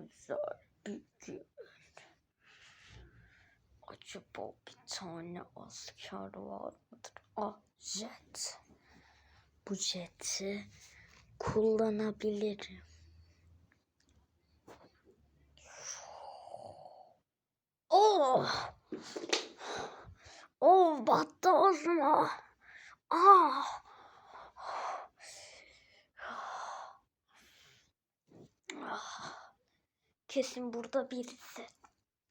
güzel bir gün. Acaba bir tane asker var mıdır? Ah jet. Bu jeti kullanabilirim. Oh! Oh battı ağzıma. Ah! Ah! Kesin burada birisi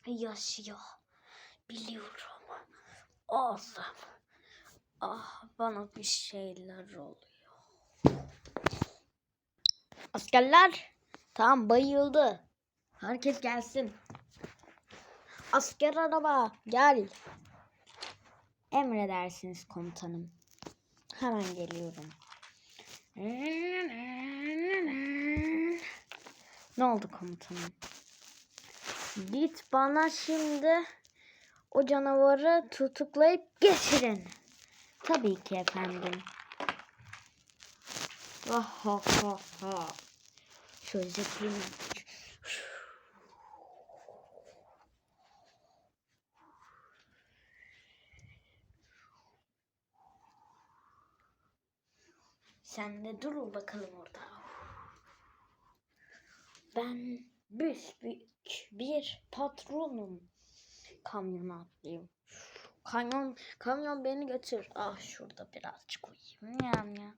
yaşıyor. Biliyorum. Oğlum. Ah bana bir şeyler oluyor. Askerler. Tamam bayıldı. Herkes gelsin. Asker araba gel. Emredersiniz komutanım. Hemen geliyorum. Ne oldu komutanım? Git bana şimdi o canavarı tutuklayıp getirin. Tabii ki efendim. Ah ha ha ha. Şöyle yapayım. Sen de dur bakalım orada. Ben büyük bir patronum. Kamyona atlayayım. Kamyon, kamyon beni götür. Ah şurada birazcık uyuyayım. Yam ya.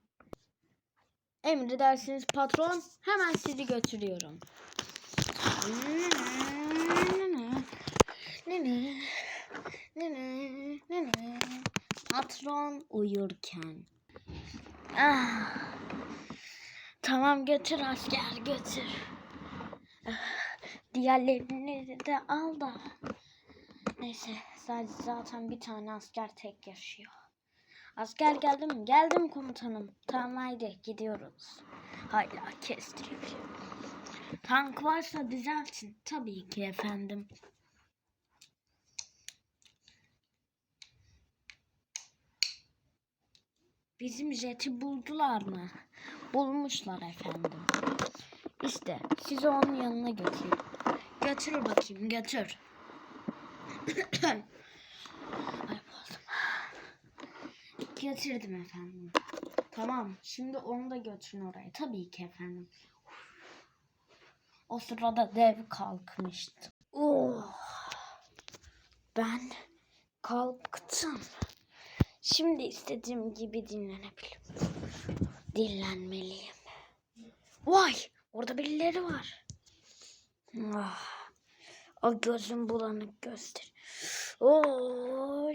Emredersiniz patron. Hemen sizi götürüyorum. Patron uyurken. Ah. Tamam götür asker götür. Diğerlerini de al da. Neyse sadece zaten bir tane asker tek yaşıyor. Asker geldim? Geldim komutanım. Tamam haydi gidiyoruz. Hala kestiriyor. Tank varsa düzeltin. Tabii ki efendim. Bizim jeti buldular mı? Bulmuşlar efendim. İşte sizi onun yanına götüreyim. Götür bakayım götür. Ay boğazım. Getirdim efendim. Tamam şimdi onu da götürün oraya. Tabii ki efendim. O sırada dev kalkmıştı. Oh. Ben kalktım. Şimdi istediğim gibi dinlenebilirim. Dinlenmeliyim. Vay! Orada birileri var. Ah. O gözüm bulanık göster. Oh.